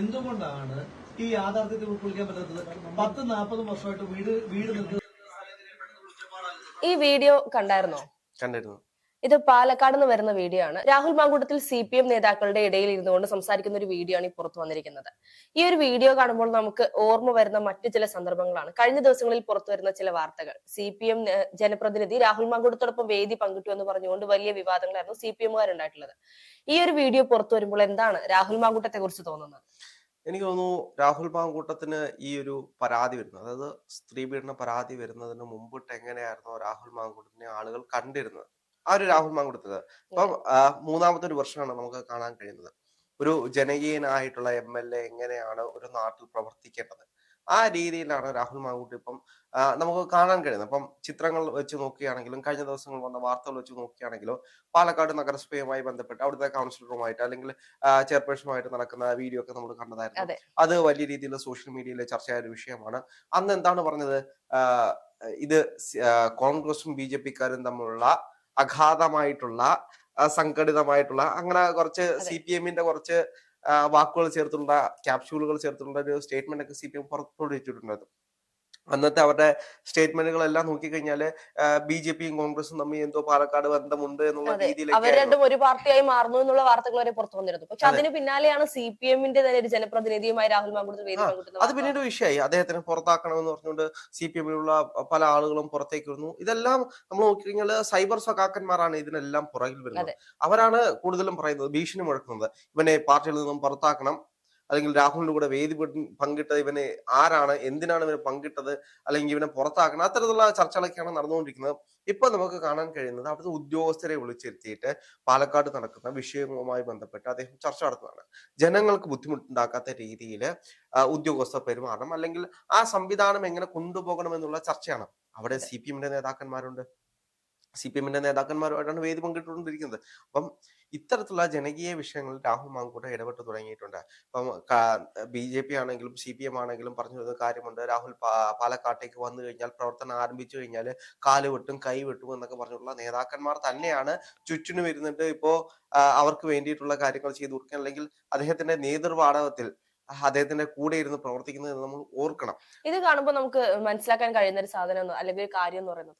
എന്തുകൊണ്ടാണ് ഈ യാഥാർത്ഥ്യത്തിൽ ഉൾക്കൊള്ളിക്കാൻ പറ്റാത്തത്? പത്ത് നാൽപ്പത് വർഷമായിട്ട് വീട് വീട് നിൽക്കുന്ന ഈ വീഡിയോ കണ്ടായിരുന്നോ? കണ്ടിരുന്നു. ഇത് പാലക്കാട് നിന്ന് വരുന്ന വീഡിയോ ആണ്. Rahul Mamkootathil C P M നേതാക്കളുടെ ഇടയിൽ ഇരുന്നുകൊണ്ട് സംസാരിക്കുന്ന ഒരു വീഡിയോ ആണ് ഈ പുറത്തു വന്നിരിക്കുന്നത്. ഈ ഒരു വീഡിയോ കാണുമ്പോൾ നമുക്ക് ഓർമ്മ വരുന്ന മറ്റു ചില സന്ദർഭങ്ങളാണ്. കഴിഞ്ഞ ദിവസങ്ങളിൽ പുറത്തു വരുന്ന ചില വാർത്തകൾ. സി പി എം ജനപ്രതിനിധി രാഹുൽ മാങ്കൂട്ടത്തോടൊപ്പം വേദി പങ്കിട്ടു എന്ന് പറഞ്ഞുകൊണ്ട് വലിയ വിവാദങ്ങളായിരുന്നു സി പി എമ്മുകാരുണ്ടായിട്ടുള്ളത്. ഈ ഒരു വീഡിയോ പുറത്തു വരുമ്പോൾ എന്താണ് രാഹുൽ മാങ്കൂട്ടത്തെ കുറിച്ച് തോന്നുന്നത്? എനിക്ക് തോന്നുന്നു രാഹുൽ മാങ്കൂട്ടത്തിന് ഈ ഒരു പരാതി വരുന്നത് അതായത് സ്ത്രീ പീഡന പരാതി വരുന്നതിന് മുമ്പിട്ട് എങ്ങനെയായിരുന്നു രാഹുൽ മാങ്കൂട്ടത്തിനെ ആളുകൾ കണ്ടിരുന്നത്? ആ ഒരു രാഹുൽ മാങ്കൂട്ടത്തിന് അപ്പം മൂന്നാമത്തെ ഒരു വർഷമാണ് നമുക്ക് കാണാൻ കഴിയുന്നത്. ഒരു ജനകീയനായിട്ടുള്ള എം എൽ എ എങ്ങനെയാണ് ഒരു നാട്ടിൽ പ്രവർത്തിക്കേണ്ടത്? ആ രീതിയിലാണ് രാഹുൽ മാങ്കൂട്ടി ഇപ്പം നമുക്ക് കാണാൻ കഴിയുന്നത്. അപ്പം ചിത്രങ്ങൾ വെച്ച് നോക്കുകയാണെങ്കിലും കഴിഞ്ഞ ദിവസങ്ങൾ വന്ന വാർത്തകൾ വെച്ച് നോക്കുകയാണെങ്കിലും പാലക്കാട് നഗരസഭയുമായി ബന്ധപ്പെട്ട് അവിടുത്തെ കൗൺസിലറുമായിട്ട് അല്ലെങ്കിൽ ചെയർപേഴ്സണുമായിട്ട് നടക്കുന്ന വീഡിയോ ഒക്കെ നമ്മൾ കണ്ടതായിരുന്നു. അത്. വലിയ രീതിയിൽ സോഷ്യൽ മീഡിയയിൽ ചർച്ചയായ ഒരു വിഷയമാണ്. അന്ന് എന്താണ് പറഞ്ഞത്? ഇത് കോൺഗ്രസും ബി ജെ പിക്കാരും തമ്മിലുള്ള അഗാധമായിട്ടുള്ള സംഘടിതമായിട്ടുള്ള അങ്ങനെ കുറച്ച്. സി പി എമ്മിന്റെ കുറച്ച് വാക്കുകൾ ചേർത്തുള്ള ക്യാപ്സ്യൂളുകൾ ചേർത്തുള്ള ഒരു സ്റ്റേറ്റ്മെന്റ് ഒക്കെ സി പി എം പുറപ്പെടുവിച്ചിട്ടുണ്ടായിരുന്നു അന്നത്തെ അവരുടെ സ്റ്റേറ്റ്മെന്റുകളെല്ലാം നോക്കിക്കഴിഞ്ഞാൽ ബി ജെ പിയും കോൺഗ്രസും തമ്മിൽ എന്തോ പാലക്കാട് ബന്ധമുണ്ട് എന്നുള്ള അതെ. അവർ രീതിയിലേക്ക് രണ്ടും ഒരു പാർട്ടിയായി മാറുന്നു എന്നുള്ള വാർത്തകൾ വരെ പുറത്തു വന്നിരുന്നു. പക്ഷെ അതെ. അതിന് പിന്നാലെയാണ് സി പി എമ്മിന്റെ തന്നെ ഒരു ജനപ്രതിനിധിയുമായി രാഹുൽ മാങ്കൂട്ടത്തിൽ അത് പിന്നീട് വിഷയമായി. അദ്ദേഹത്തിന് പുറത്താക്കണമെന്ന് പറഞ്ഞുകൊണ്ട് സി പി എമ്മിലുള്ള പല ആളുകളും പുറത്തേക്ക് വരുന്നു. ഇതെല്ലാം നമ്മൾ നോക്കിക്കഴിഞ്ഞാൽ സൈബർ സഖാക്കന്മാരാണ് ഇതിനെല്ലാം പുറകിൽ വരുന്നത്. അവരാണ് കൂടുതലും പറയുന്നത് ഭീഷണി മുഴക്കുന്നത്. ഇവനെ പാർട്ടിയിൽ നിന്നും പുറത്താക്കണം. അല്ലെങ്കിൽ രാഹുലിന്റെ കൂടെ വേദി പങ്കി- പങ്കിട്ടത് ഇവനെ ആരാണ്? എന്തിനാണ് ഇവനെ പങ്കിട്ടത്? അല്ലെങ്കിൽ ഇവനെ പുറത്താക്കണം? അത്തരത്തിലുള്ള ചർച്ചകളൊക്കെയാണ് നടന്നുകൊണ്ടിരിക്കുന്നത്. ഇപ്പൊ നമുക്ക് കാണാൻ കഴിയുന്നത് അവിടുത്തെ ഉദ്യോഗസ്ഥരെ വിളിച്ചിരുത്തിയിട്ട് പാലക്കാട് നടക്കുന്ന വിഷയവുമായി ബന്ധപ്പെട്ട് അദ്ദേഹം ചർച്ച നടത്തുന്നതാണ്. ജനങ്ങൾക്ക് ബുദ്ധിമുട്ടുണ്ടാക്കാത്ത രീതിയിൽ ഉദ്യോഗസ്ഥർ പെരുമാറണം. അല്ലെങ്കിൽ ആ സംവിധാനം എങ്ങനെ കൊണ്ടുപോകണം എന്നുള്ള ചർച്ചയാണ്. അവിടെ സി പി എമ്മിന്റെ നേതാക്കന്മാരുണ്ട്. സി പി എമ്മിന്റെ നേതാക്കന്മാരുമായിട്ടാണ് വേദി പങ്കിട്ടുകൊണ്ടിരിക്കുന്നത്. അപ്പം ഇത്തരത്തിലുള്ള ജനകീയ വിഷയങ്ങളിൽ രാഹുൽ മാങ്കൂട്ട ഇടപെട്ട് തുടങ്ങിയിട്ടുണ്ട്. അപ്പം ബി ജെ പി ആണെങ്കിലും സി പി എം ആണെങ്കിലും പറഞ്ഞു വരുന്ന കാര്യമുണ്ട്. രാഹുൽ പാലക്കാട്ടേക്ക് വന്നു കഴിഞ്ഞാൽ പ്രവർത്തനം ആരംഭിച്ചു കഴിഞ്ഞാൽ കാൽ വെട്ടും കൈ വെട്ടും എന്നൊക്കെ പറഞ്ഞിട്ടുള്ള നേതാക്കന്മാർ തന്നെയാണ് ചുറ്റിനു വരുന്നുണ്ട് ഇപ്പോ അവർക്ക് വേണ്ടിയിട്ടുള്ള കാര്യങ്ങൾ ചെയ്തു കൊടുക്കാൻ അല്ലെങ്കിൽ അദ്ദേഹത്തിന്റെ നേതൃപാടവത്തിൽ അദ്ദേഹത്തിന്റെ കൂടെ ഇരുന്ന് പ്രവർത്തിക്കുന്നത് നമ്മൾ ഓർക്കണം. ഇത് കാണുമ്പോൾ നമുക്ക് മനസ്സിലാക്കാൻ കഴിയുന്ന ഒരു സാധനം അല്ലെങ്കിൽ കാര്യം എന്ന് പറയുന്നത്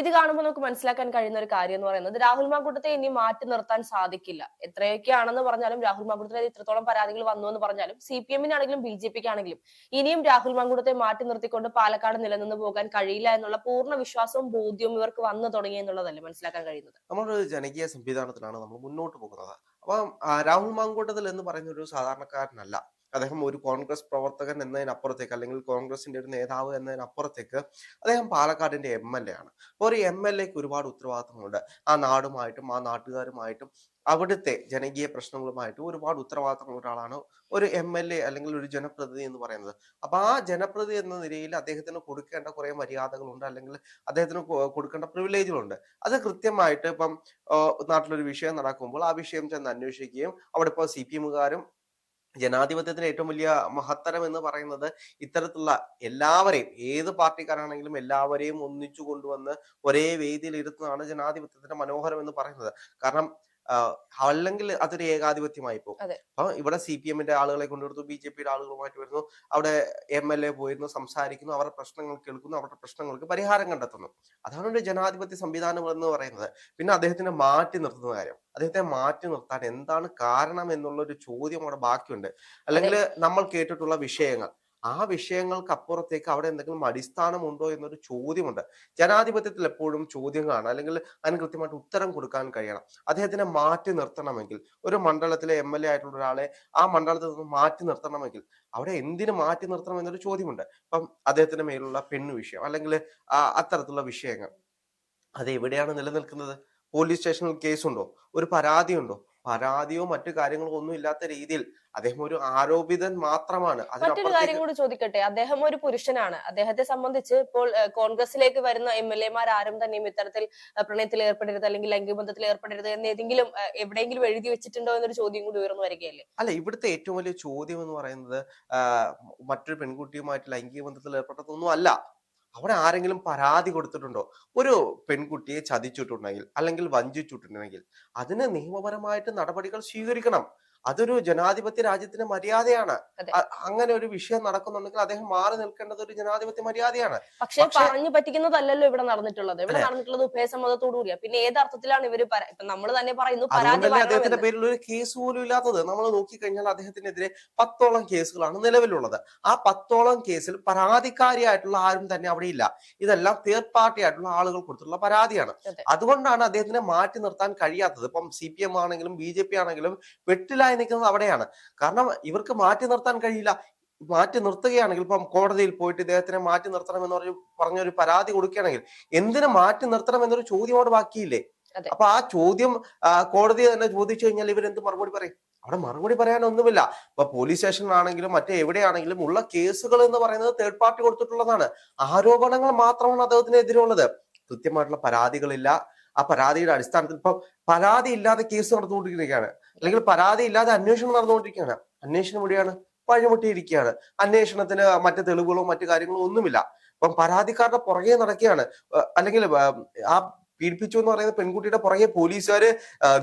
ഇത് കാണുമ്പോൾ നമുക്ക് മനസ്സിലാക്കാൻ കഴിയുന്ന ഒരു കാര്യം എന്ന് പറയുന്നത് രാഹുൽ മാങ്കൂട്ടത്തെ ഇനി മാറ്റി നിർത്താൻ സാധിക്കില്ല. എത്രയൊക്കെയാണെന്ന് പറഞ്ഞാലും രാഹുൽ മാങ്കൂട്ടത്തിന് ഇത്രത്തോളം പരാതികൾ വന്നു എന്ന് പറഞ്ഞാലും സി പി എമ്മിനാണെങ്കിലും ബി ജെ പിക്ക് ആണെങ്കിലും ഇനിയും രാഹുൽ മാങ്കൂട്ടത്തെ മാറ്റി നിർത്തിക്കൊണ്ട് പാലക്കാട് നിലനിന്ന് പോകാൻ കഴിയില്ല എന്നുള്ള പൂർണ വിശ്വാസവും ബോധ്യവും ഇവർക്ക് വന്നു തുടങ്ങി എന്നുള്ളതല്ലേ മനസ്സിലാക്കാൻ കഴിയുന്നത്? നമ്മളൊരു ജനകീയ സംവിധാനത്തിലാണ് നമ്മൾ മുന്നോട്ട് പോകുന്നത്. അപ്പം രാഹുൽ മാങ്കൂട്ടത്തിൽ എന്ന് പറയുന്ന ഒരു സാധാരണക്കാരനല്ല. അദ്ദേഹം ഒരു കോൺഗ്രസ് പ്രവർത്തകൻ എന്നതിനപ്പുറത്തേക്ക് അല്ലെങ്കിൽ കോൺഗ്രസിന്റെ ഒരു നേതാവ് എന്നതിനപ്പുറത്തേക്ക് അദ്ദേഹം പാലക്കാടിന്റെ എം എൽ എ ആണ്. അപ്പോൾ ഒരു എം എൽ എക്ക് ഒരുപാട് ഉത്തരവാദിത്തങ്ങളുണ്ട്. ആ നാടുമായിട്ടും ആ നാട്ടുകാരുമായിട്ടും അവിടുത്തെ ജനകീയ പ്രശ്നങ്ങളുമായിട്ടും ഒരുപാട് ഉത്തരവാദിത്തമുള്ള ഒരാളാണ് ഒരു എം എൽ എ അല്ലെങ്കിൽ ഒരു ജനപ്രതിനിധി എന്ന് പറയുന്നത്. അപ്പൊ ആ ജനപ്രതിനിധി എന്ന നിലയിൽ അദ്ദേഹത്തിന് കൊടുക്കേണ്ട കുറെ മര്യാദകളുണ്ട് അല്ലെങ്കിൽ അദ്ദേഹത്തിന് കൊടുക്കേണ്ട പ്രിവിലേജുകളുണ്ട് അത് കൃത്യമായിട്ട് ഇപ്പം നാട്ടിലൊരു വിഷയം നടക്കുമ്പോൾ ആ വിഷയം ചെന്ന് അന്വേഷിക്കുകയും അവിടെ ഇപ്പോൾ സി പി എമ്മുകാരും ജനാധിപത്യത്തിന് ഏറ്റവും വലിയ മഹത്തരം എന്ന് പറയുന്നത് ഇത്തരത്തിലുള്ള എല്ലാവരെയും ഏത് പാർട്ടിക്കാരാണെങ്കിലും എല്ലാവരെയും ഒന്നിച്ചു കൊണ്ടുവന്ന് ഒരേ വേദിയിൽ ഇരുത്തുന്നതാണ് ജനാധിപത്യത്തിന്റെ മനോഹരം എന്ന് പറയുന്നത്. കാരണം അല്ലെങ്കിൽ അതൊരു ഏകാധിപത്യമായി പോകും. അപ്പൊ ഇവിടെ സി പി എമ്മിന്റെ ആളുകളെ കൊണ്ടുവരുന്നു ബി ജെ പിയുടെ ആളുകളുമായിട്ട് വരുന്നു അവിടെ എം എൽ എ പോയിരുന്നു സംസാരിക്കുന്നു അവരുടെ പ്രശ്നങ്ങൾ കേൾക്കുന്നു അവരുടെ പ്രശ്നങ്ങൾക്ക് പരിഹാരം കണ്ടെത്തുന്നു. അതാണ് ഒരു ജനാധിപത്യ സംവിധാനം എന്ന് പറയുന്നത്. പിന്നെ അദ്ദേഹത്തിനെ മാറ്റി നിർത്തുന്ന കാര്യം. അദ്ദേഹത്തെ മാറ്റി നിർത്താൻ എന്താണ് കാരണം എന്നുള്ള ഒരു ചോദ്യം അവിടെ ബാക്കിയുണ്ട്. അല്ലെങ്കിൽ നമ്മൾ കേട്ടിട്ടുള്ള വിഷയങ്ങൾ. ആ വിഷയങ്ങൾക്ക് അപ്പുറത്തേക്ക് അവിടെ എന്തെങ്കിലും അടിസ്ഥാനമുണ്ടോ എന്നൊരു ചോദ്യമുണ്ട്. ജനാധിപത്യത്തിൽ എപ്പോഴും ചോദ്യം കാണാം. അല്ലെങ്കിൽ അതിന് കൃത്യമായിട്ട് ഉത്തരം കൊടുക്കാൻ കഴിയണം. അദ്ദേഹത്തിനെ മാറ്റി നിർത്തണമെങ്കിൽ ഒരു മണ്ഡലത്തിലെ എം എൽ എ ആയിട്ടുള്ള ഒരാളെ ആ മണ്ഡലത്തിൽ നിന്ന് മാറ്റി നിർത്തണമെങ്കിൽ അവിടെ എന്തിനു മാറ്റി നിർത്തണം എന്നൊരു ചോദ്യമുണ്ട്. അപ്പം അദ്ദേഹത്തിന്റെ മേലുള്ള പെണ്ണു വിഷയം അല്ലെങ്കിൽ അത്തരത്തിലുള്ള വിഷയങ്ങൾ. അത് എവിടെയാണ് നിലനിൽക്കുന്നത്? പോലീസ് സ്റ്റേഷനിൽ കേസുണ്ടോ? ഒരു പരാതിയുണ്ടോ? പരാതിയോ മറ്റു കാര്യങ്ങളോ ഒന്നും ഇല്ലാത്ത രീതിയിൽ അദ്ദേഹം ഒരു ആരോപിതൻ മാത്രമാണ്. മറ്റൊരു കാര്യം കൂടി ചോദിക്കട്ടെ? അദ്ദേഹം ഒരു പുരുഷനാണ്. അദ്ദേഹത്തെ സംബന്ധിച്ച് ഇപ്പോൾ കോൺഗ്രസിലേക്ക് വരുന്ന എം എൽ എമാർ ആരും തന്നെയും ഇത്തരത്തിൽ പ്രണയത്തിൽ ഏർപ്പെടരുത് അല്ലെങ്കിൽ ലൈംഗികബന്ധത്തിൽ ഏർപ്പെടരുത് എന്ന് ഏതെങ്കിലും എവിടെയെങ്കിലും എഴുതി വെച്ചിട്ടുണ്ടോ എന്നൊരു ചോദ്യം കൂടി ഉയർന്നു വരികയല്ലേ? അല്ല ഇവിടുത്തെ ഏറ്റവും വലിയ ചോദ്യം എന്ന് പറയുന്നത് മറ്റൊരു പെൺകുട്ടിയുമായിട്ട് ലൈംഗിക ബന്ധത്തിൽ ഏർപ്പെട്ടതൊന്നും അല്ല. അവിടെ ആരെങ്കിലും പരാതി കൊടുത്തിട്ടുണ്ടോ? ഒരു പെൺകുട്ടിയെ ചതിച്ചിട്ടുണ്ടെങ്കിൽ അല്ലെങ്കിൽ വഞ്ചിച്ചിട്ടുണ്ടെങ്കിൽ അതിന് നിയമപരമായിട്ട് നടപടികൾ സ്വീകരിക്കണം. അതൊരു ജനാധിപത്യ രാജ്യത്തിന്റെ മര്യാദയാണ്. അങ്ങനെ ഒരു വിഷയം നടക്കുന്നുണ്ടെങ്കിൽ അദ്ദേഹം മാറി നിൽക്കേണ്ടത് ഒരു ജനാധിപത്യ മര്യാദയാണ്. പക്ഷെ പറഞ്ഞു പറ്റിക്കുന്നതല്ലല്ലോ ഇവിടെ നടന്നിട്ടുള്ളത്. ഇവിടെ നടന്നിട്ടുള്ളത് ഉഭയസമ്മതത്തോടു കൂടിയാ പിന്നെ ഏത് അർത്ഥത്തിലാണ് ഇവർ നമ്മൾ തന്നെ പറയുന്നു അദ്ദേഹത്തിന്റെ പേരിൽ ഒരു കേസ് പോലും ഇല്ലാത്തത്. നമ്മൾ നോക്കിക്കഴിഞ്ഞാൽ അദ്ദേഹത്തിനെതിരെ പത്തോളം കേസുകളാണ് നിലവിലുള്ളത്. ആ പത്തോളം കേസിൽ പരാതിക്കാരിയായിട്ടുള്ള ആരും തന്നെ അവിടെ ഇല്ല. ഇതെല്ലാം തേർഡ് പാർട്ടി ആയിട്ടുള്ള ആളുകൾ കൊടുത്തുള്ള പരാതിയാണ്. അതുകൊണ്ടാണ് അദ്ദേഹത്തിനെ മാറ്റി നിർത്താൻ കഴിയാത്തത്. ഇപ്പം സി പി എം ആണെങ്കിലും ബി ജെ പി ആണെങ്കിലും വെട്ടിലായി നിൽക്കുന്നത് അവിടെയാണ്. കാരണം ഇവർക്ക് മാറ്റി നിർത്താൻ കഴിയില്ല. മാറ്റി നിർത്തുകയാണെങ്കിൽ ഇപ്പം കോടതിയിൽ പോയിട്ട് ഇദ്ദേഹത്തിനെ മാറ്റി നിർത്തണം എന്ന് പറഞ്ഞു പറഞ്ഞൊരു പരാതി കൊടുക്കുകയാണെങ്കിൽ എന്തിനു മാറ്റി നിർത്തണം എന്നൊരു ചോദ്യം അവിടെ ബാക്കിയില്ലേ? അപ്പൊ ആ ചോദ്യം കോടതി തന്നെ ചോദിച്ചു കഴിഞ്ഞാൽ എന്ത് മറുപടി പറയും? അവിടെ മറുപടി പറയാനൊന്നുമില്ല. ഇപ്പൊ പോലീസ് സ്റ്റേഷനിലാണെങ്കിലും മറ്റേ എവിടെയാണെങ്കിലും ഉള്ള കേസുകൾ എന്ന് പറയുന്നത് തേർഡ് പാർട്ടി കൊടുത്തിട്ടുള്ളതാണ്. ആരോപണങ്ങൾ മാത്രമാണ് അദ്ദേഹത്തിനെതിരെ ഉള്ളത് കൃത്യമായിട്ടുള്ള പരാതികളില്ല. ആ പരാതിയുടെ അടിസ്ഥാനത്തിൽ ഇപ്പൊ പരാതി ഇല്ലാതെ കേസ് നടന്നുകൊണ്ടിരിക്കുകയാണ്. അല്ലെങ്കിൽ പരാതി ഇല്ലാതെ അന്വേഷണം നടന്നുകൊണ്ടിരിക്കുകയാണ്. അന്വേഷണം ഇവിടെയാണ് പഴിമുട്ടിയിരിക്കുകയാണ്. അന്വേഷണത്തിന് മറ്റ് തെളിവുകളോ മറ്റു കാര്യങ്ങളോ ഒന്നുമില്ല. അപ്പം പരാതിക്കാരുടെ പുറകെ നടക്കുകയാണ്. അല്ലെങ്കിൽ ആ പീഡിപ്പിച്ചു എന്ന് പറയുന്ന പെൺകുട്ടിയുടെ പുറകെ പോലീസുകാര്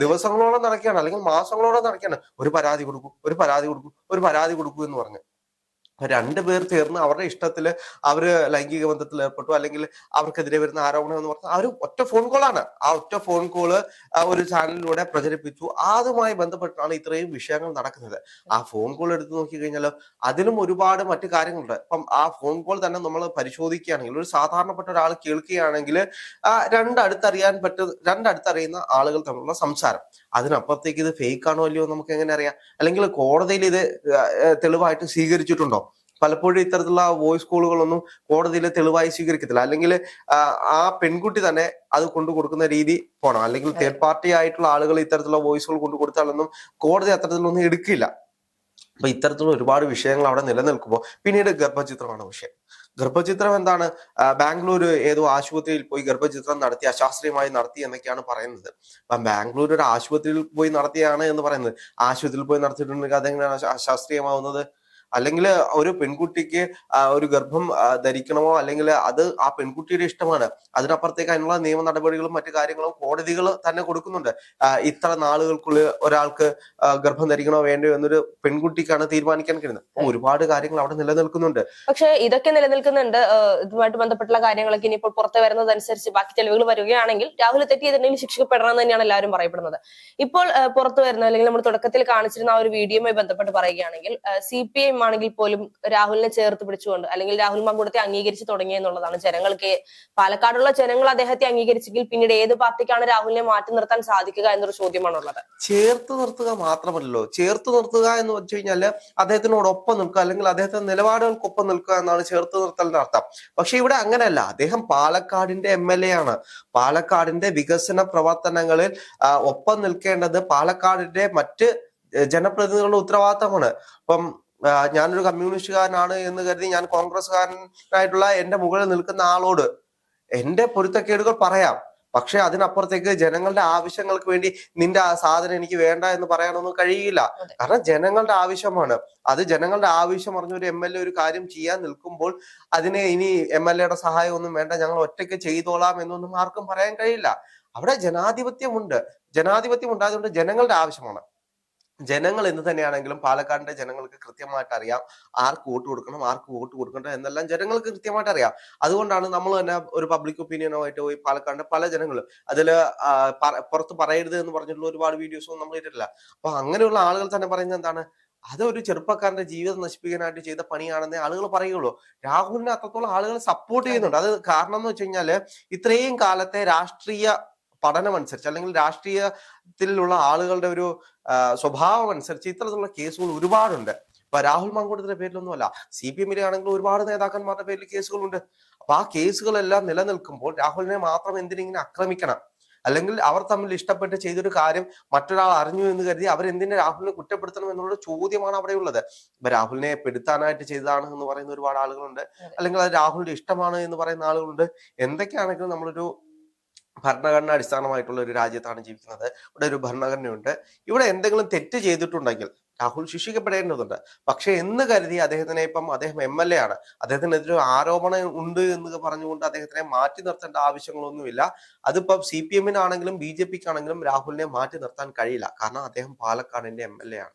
ദിവസങ്ങളോളം നടക്കുകയാണ്. അല്ലെങ്കിൽ മാസങ്ങളോളം നടക്കുകയാണ്. ഒരു പരാതി കൊടുക്കൂ ഒരു പരാതി കൊടുക്കൂ ഒരു പരാതി കൊടുക്കൂ എന്ന് പറഞ്ഞു. രണ്ടുപേർ ചേർന്ന് അവരുടെ ഇഷ്ടത്തിൽ അവർ ലൈംഗിക ബന്ധത്തിൽ ഏർപ്പെട്ടു. അല്ലെങ്കിൽ അവർക്കെതിരെ വരുന്ന ആരോപണം എന്ന് പറഞ്ഞാൽ ആ ഒരു ഒറ്റ ഫോൺ കോളാണ് ആ ഒറ്റ ഫോൺ കോൾ ഒരു ചാനലിലൂടെ പ്രചരിപ്പിച്ചു. അതുമായി ബന്ധപ്പെട്ടാണ് ഇത്രയും വിഷയങ്ങൾ നടക്കുന്നത്. ആ ഫോൺ കോൾ എടുത്തു നോക്കി കഴിഞ്ഞാൽ അതിലും ഒരുപാട് മറ്റു കാര്യങ്ങളുണ്ട്. അപ്പം ആ ഫോൺ കോൾ തന്നെ നമ്മൾ പരിശോധിക്കുകയാണെങ്കിൽ ഒരു സാധാരണപ്പെട്ട ഒരാൾ കേൾക്കുകയാണെങ്കിൽ രണ്ടടുത്തറിയാൻ പറ്റുന്ന രണ്ടടുത്തറിയുന്ന ആളുകൾ തമ്മിലുള്ള സംസാരം. അതിനപ്പുറത്തേക്ക് ഇത് ഫേക്ക് ആണോ അല്ലയോ നമുക്ക് എങ്ങനെ അറിയാം? അല്ലെങ്കിൽ കോടതിയിൽ ഇത് തെളിവായിട്ട് സ്വീകരിച്ചിട്ടുണ്ടോ? പലപ്പോഴും ഇത്തരത്തിലുള്ള വോയിസ് കോളുകളൊന്നും കോടതിയിൽ തെളിവായി സ്വീകരിക്കത്തില്ല. അല്ലെങ്കിൽ ആ പെൺകുട്ടി തന്നെ അത് കൊണ്ടു കൊടുക്കുന്ന രീതി പോണം. അല്ലെങ്കിൽ തേർഡ് പാർട്ടി ആയിട്ടുള്ള ആളുകൾ ഇത്തരത്തിലുള്ള വോയിസുകൾ കൊണ്ടു കൊടുത്താലൊന്നും കോടതി അത്തരത്തിലൊന്നും എടുക്കില്ല. അപ്പൊ ഇത്തരത്തിലുള്ള ഒരുപാട് വിഷയങ്ങൾ അവിടെ നിലനിൽക്കുമ്പോൾ പിന്നീട് ഗർഭചിത്രമാണ് വിഷയം. ഗർഭചിത്രം എന്താണ്? ബാംഗ്ലൂർ ഏതോ ആശുപത്രിയിൽ പോയി ഗർഭചിത്രം നടത്തി അശാസ്ത്രീയമായി നടത്തി എന്നൊക്കെയാണ് പറയുന്നത്. അപ്പം ബാംഗ്ലൂർ ഒരു ആശുപത്രിയിൽ പോയി നടത്തിയാണ് എന്ന് പറയുന്നത്. ആശുപത്രിയിൽ പോയി നടത്തിയിട്ടുണ്ടെങ്കിൽ അതെങ്ങനെയാണ് അശ- അശാസ്ത്രീയമാവുന്നത്? അല്ലെങ്കിൽ ഒരു പെൺകുട്ടിക്ക് ഒരു ഗർഭം ധരിക്കണമോ? അല്ലെങ്കിൽ അത് ആ പെൺകുട്ടിയുടെ ഇഷ്ടമാണ്. അതിനപ്പുറത്തേക്ക് അതിനുള്ള നിയമ നടപടികളും മറ്റു കാര്യങ്ങളും കോടതികൾ തന്നെ കൊടുക്കുന്നുണ്ട്. ഇത്ര നാളുകൾക്കുള്ളിൽ ഒരാൾക്ക് ഗർഭം ധരിക്കണോ വേണ്ടയോ എന്നൊരു പെൺകുട്ടിക്കാണ് തീരുമാനിക്കാൻ കഴിയുന്നത്. ഒരുപാട് കാര്യങ്ങൾ അവിടെ നിലനിൽക്കുന്നുണ്ട്. പക്ഷെ ഇതൊക്കെ നിലനിൽക്കുന്നുണ്ട്. ഇതുമായിട്ട് ബന്ധപ്പെട്ടുള്ള കാര്യങ്ങളൊക്കെ ഇനിയിപ്പോൾ പുറത്തു വരുന്നതനുസരിച്ച് ബാക്കി തെളിവുകൾ വരികയാണെങ്കിൽ രാഹുൽ തെറ്റിയതിനെങ്കിലും ശിക്ഷിക്കപ്പെടണം തന്നെയാണ് എല്ലാവരും പറയപ്പെടുന്നത്. ഇപ്പോൾ പുറത്തു വരുന്ന അല്ലെങ്കിൽ നമ്മൾ തുടക്കത്തിൽ കാണിച്ചിരുന്ന ആ ഒരു വീഡിയോയുമായി ബന്ധപ്പെട്ട് പറയുകയാണെങ്കിൽ സി പി ഐ ആണെങ്കിൽ പോലും രാഹുലിനെ ചേർത്ത് പിടിച്ചുകൊണ്ട് അല്ലെങ്കിൽ രാഹുൽ മങ്കുടത്തെ അംഗീകരിച്ചു തുടങ്ങി എന്നുള്ളതാണ്. ജനങ്ങൾക്ക് പാലക്കാടുള്ള ജനങ്ങൾ അദ്ദേഹത്തെ അംഗീകരിച്ചെങ്കിൽ പിന്നീട് ഏത് പാർട്ടിക്കാണ് രാഹുലിനെ മാറ്റി നിർത്താൻ സാധിക്കുക എന്നൊരു ചോദ്യമാണുള്ളത്. ചേർത്ത് നിർത്തുക മാത്രമല്ലല്ലോ. ചേർത്ത് നിർത്തുക എന്ന് വെച്ച് കഴിഞ്ഞാൽ അദ്ദേഹത്തിനോടൊപ്പം നിൽക്കുക അല്ലെങ്കിൽ അദ്ദേഹത്തിന്റെ നിലപാടുകൾക്കൊപ്പം നിൽക്കുക എന്നാണ് ചേർത്ത് നിർത്തലിന്റെ അർത്ഥം. പക്ഷെ ഇവിടെ അങ്ങനെയല്ല. അദ്ദേഹം പാലക്കാടിന്റെ എം എൽ എ ആണ്. പാലക്കാടിന്റെ വികസന പ്രവർത്തനങ്ങളിൽ ഒപ്പം നിൽക്കേണ്ടത് പാലക്കാടിന്റെ മറ്റ് ജനപ്രതിനിധികളുടെ ഉത്തരവാദിത്തമാണ്. അപ്പം ഞാനൊരു കമ്മ്യൂണിസ്റ്റുകാരനാണ് എന്ന് കരുതി ഞാൻ കോൺഗ്രസ്സുകാരനായിട്ടുള്ള എന്റെ മുകളിൽ നിൽക്കുന്ന ആളോട് എന്റെ പൊരുത്തക്കേടുകൾ പറയാം. പക്ഷെ അതിനപ്പുറത്തേക്ക് ജനങ്ങളുടെ ആവശ്യങ്ങൾക്ക് വേണ്ടി നിന്റെ ആ സാധനം എനിക്ക് വേണ്ട എന്ന് പറയാനൊന്നും കഴിയില്ല. കാരണം ജനങ്ങളുടെ ആവശ്യമാണ്. അത് ജനങ്ങളുടെ ആവശ്യം പറഞ്ഞ ഒരു എം എൽ എ ഒരു കാര്യം ചെയ്യാൻ നിൽക്കുമ്പോൾ അതിനെ ഇനി എം എൽ എയുടെ സഹായമൊന്നും വേണ്ട. ഞങ്ങൾ ഒറ്റയ്ക്ക് ചെയ്തോളാം എന്നൊന്നും ആർക്കും പറയാൻ കഴിയില്ല. അവിടെ ജനാധിപത്യമുണ്ട്. ജനാധിപത്യം ഉണ്ടായതുകൊണ്ട് ജനങ്ങളുടെ ആവശ്യമാണ്. ജനങ്ങൾ എന്ന് തന്നെയാണെങ്കിലും പാലക്കാടിന്റെ ജനങ്ങൾക്ക് കൃത്യമായിട്ട് അറിയാം ആർക്ക് വോട്ട് കൊടുക്കണം ആർക്ക് വോട്ട് കൊടുക്കണം എന്നെല്ലാം ജനങ്ങൾക്ക് കൃത്യമായിട്ട് അറിയാം. അതുകൊണ്ടാണ് നമ്മൾ തന്നെ ഒരു പബ്ലിക് ഒപ്പീനിയനുമായിട്ട് പോയി പാലക്കാടിന്റെ പല ജനങ്ങളും അതിൽ പുറത്ത് പറയരുത് എന്ന് പറഞ്ഞിട്ടുള്ള ഒരുപാട് വീഡിയോസും നമ്മൾ ഇട്ടിട്ടില്ല. അപ്പൊ അങ്ങനെയുള്ള ആളുകൾ തന്നെ പറയുന്നത് എന്താണ്? അതൊരു ചെറുപ്പക്കാരന്റെ ജീവിതം നശിപ്പിക്കാനായിട്ട് ചെയ്ത പണിയാണെന്നേ ആളുകൾ പറയുള്ളൂ. രാഹുലിനെ അത്രത്തോളം ആളുകൾ സപ്പോർട്ട് ചെയ്യുന്നുണ്ട്. അത് കാരണം എന്ന് വെച്ച് കഴിഞ്ഞാൽ ഇത്രയും കാലത്തെ രാഷ്ട്രീയ പഠനം അനുസരിച്ച് അല്ലെങ്കിൽ രാഷ്ട്രീയത്തിലുള്ള ആളുകളുടെ ഒരു സ്വഭാവം അനുസരിച്ച് ഇത്തരത്തിലുള്ള കേസുകൾ ഒരുപാടുണ്ട്. ഇപ്പൊ രാഹുൽ മാങ്കൂട്ടത്തിന്റെ പേരിലൊന്നുമല്ല സി പി എമ്മിലെ ആണെങ്കിൽ ഒരുപാട് നേതാക്കന്മാരുടെ പേരിൽ കേസുകളുണ്ട്. അപ്പൊ ആ കേസുകളെല്ലാം നിലനിൽക്കുമ്പോൾ രാഹുലിനെ മാത്രം എന്തിനിങ്ങനെ ആക്രമിക്കണം? അല്ലെങ്കിൽ അവർ തമ്മിൽ ഇഷ്ടപ്പെട്ട് ചെയ്തൊരു കാര്യം മറ്റൊരാൾ അറിഞ്ഞു എന്ന് കരുതി അവരെന്തിനെ രാഹുലിനെ കുറ്റപ്പെടുത്തണം എന്നുള്ള ചോദ്യമാണ് അവിടെ ഉള്ളത് ഇപ്പൊ രാഹുലിനെ പെടുത്താനായിട്ട് ചെയ്തതാണ് എന്ന് പറയുന്ന ഒരുപാട് ആളുകളുണ്ട്. അല്ലെങ്കിൽ അത് രാഹുലിന്റെ ഇഷ്ടമാണ് എന്ന് പറയുന്ന ആളുകളുണ്ട്. എന്തൊക്കെയാണെങ്കിലും നമ്മളൊരു ഭരണഘടന അടിസ്ഥാനമായിട്ടുള്ള ഒരു രാജ്യത്താണ് ജീവിക്കുന്നത്. ഇവിടെ ഒരു ഭരണഘടനയുണ്ട്. ഇവിടെ എന്തെങ്കിലും തെറ്റ് ചെയ്തിട്ടുണ്ടെങ്കിൽ രാഹുൽ ശിക്ഷിക്കപ്പെടേണ്ടതുണ്ട്. പക്ഷെ എന്ന് കരുതി അദ്ദേഹത്തിനെ ഇപ്പം അദ്ദേഹം എം എൽ എ ആണ്. അദ്ദേഹത്തിനെതിരെ ആരോപണം ഉണ്ട് എന്ന് പറഞ്ഞുകൊണ്ട് അദ്ദേഹത്തിനെ മാറ്റി നിർത്തേണ്ട ആവശ്യങ്ങളൊന്നുമില്ല. അതിപ്പം സി പി എമ്മിനാണെങ്കിലും ബി ജെ പിക്ക് ആണെങ്കിലും രാഹുലിനെ മാറ്റി നിർത്താൻ കഴിയില്ല. കാരണം അദ്ദേഹം പാലക്കാടിന്റെ എം എൽ എ ആണ്.